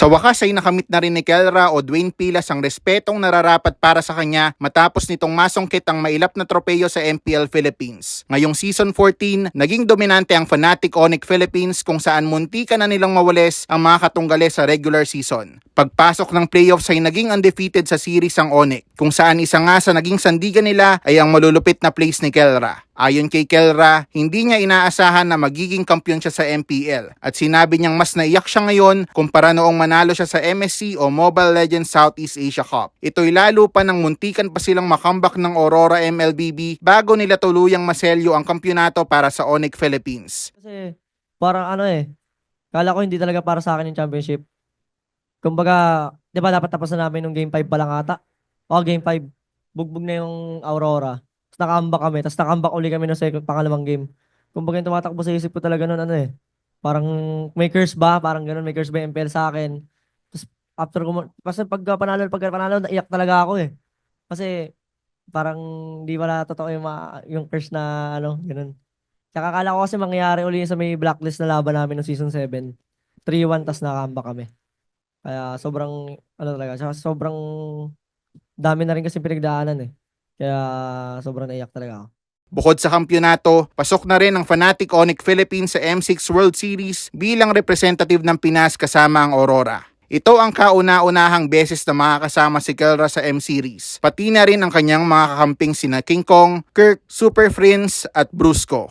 Sa wakas ay nakamit na rin ni Kelra o Dwayne Pilas ang respetong nararapat para sa kanya matapos nitong masungkit ang mailap na tropeyo sa MPL Philippines. Ngayong season 14, naging dominante ang Fnatic Onyx Philippines kung saan munti ka na nilang mawales ang mga katunggales sa regular season. Pagpasok ng playoffs ay naging undefeated sa series ang Onyx, kung saan isa nga sa naging sandigan nila ay ang malulupit na place ni Kelra. Ayon kay Kelra, hindi niya inaasahan na magiging kampiyon siya sa MPL at sinabi niyang mas naiyak siya ngayon kumpara noong manalo siya sa MSC o Mobile Legends Southeast Asia Cup. Ito'y lalo pa nang muntikan pa silang makambak ng Aurora MLBB bago nila tuluyang maselyo ang kampyonato para sa Onyx Philippines. Kasi parang ano eh, kala ko hindi talaga para sa akin yung championship. Kumbaga, di ba dapat tapos na namin nung game 5 pa lang ata? O game 5, bugbog na yung Aurora. Tapos nakambak kami, tapos nakambak uli kami ng second, pangalawang game. Kumbaga yung tumatakbo sa isip ko talaga nun ano eh. Parang may curse ba? Parang ganun, may curse ba yung MPL sa akin? Tapos after ko, kasi pagka panalo, pagka panalo, naiyak talaga ako eh. Kasi parang di wala totoo yung, ma- yung curse na ano, ganun. Tsaka akala ko kasi mangyayari uli sa may blacklist na laban namin ng season 7. 3-1 tas nakamba kami. Kaya sobrang ano talaga, sobrang dami na rin kasi pinagdaanan eh. Kaya sobrang naiyak talaga ako. Bukod sa kampyonato, pasok na rin ang Fnatic Onyx Philippines sa M6 World Series bilang representative ng Pinas kasama ang Aurora. Ito ang kauna-unahang beses na makakasama si Kelra sa M-Series. Pati na rin ang kanyang mga kakamping sina King Kong, Kirk, Super Friends at Brusco.